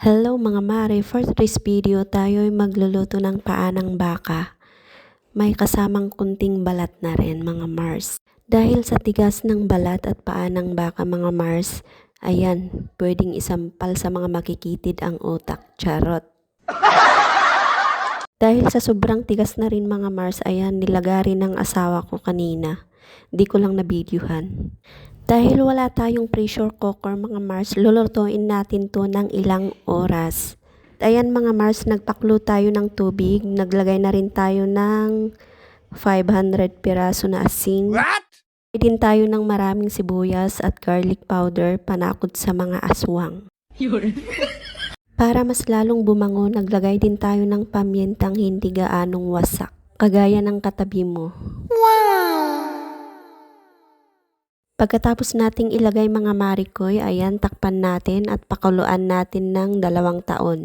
Hello mga mare, for today's video tayo ay magluluto ng paanang baka. May kasamang kunting balat na rin mga Mars. Dahil sa tigas ng balat at paanang baka mga Mars, ayan, pwedeng isampal sa mga makikitid ang utak. Charot. Dahil sa sobrang tigas na rin mga Mars, ayan, nilagari ng asawa ko kanina. Di ko lang nabidyuhan. Dahil wala tayong pressure cooker mga Mars, lulutuin natin to ng ilang oras. Ayan mga Mars, nagpaklo tayo ng tubig. Naglagay na rin tayo ng 500 piraso na asin. What? Din tayo ng maraming sibuyas at garlic powder panakot sa mga aswang. Para mas lalong bumango, naglagay din tayo ng pamyentang hindi gaanong wasak, kagaya ng katabi mo. Pagkatapos nating ilagay mga marikoy, ayan, takpan natin at pakuluan natin ng dalawang taon.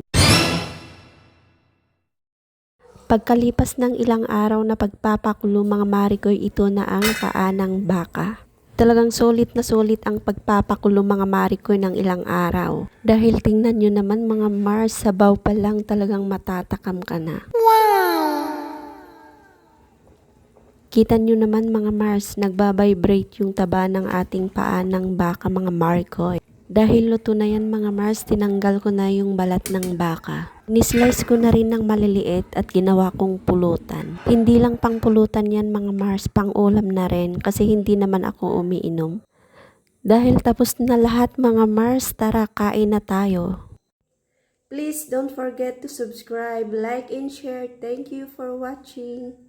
Pagkalipas ng ilang araw na pagpapakulo mga marikoy, ito na ang paanang baka. Talagang sulit na sulit ang pagpapakulo mga marikoy ng ilang araw. Dahil tingnan nyo naman mga Mars, sabaw pa lang talagang matatakam ka na. Kita nyo naman mga Mars, nagbabibrate yung taba ng ating paa ng baka mga Marikoy. Dahil luto na yan mga Mars, tinanggal ko na yung balat ng baka. Nislice ko na rin ng maliliit at ginawa kong pulutan. Hindi lang pang pulutan yan mga Mars, pang ulam na rin kasi hindi naman ako umiinom. Dahil tapos na lahat mga Mars, tara kain na tayo. Please don't forget to subscribe, like, and share. Thank you for watching.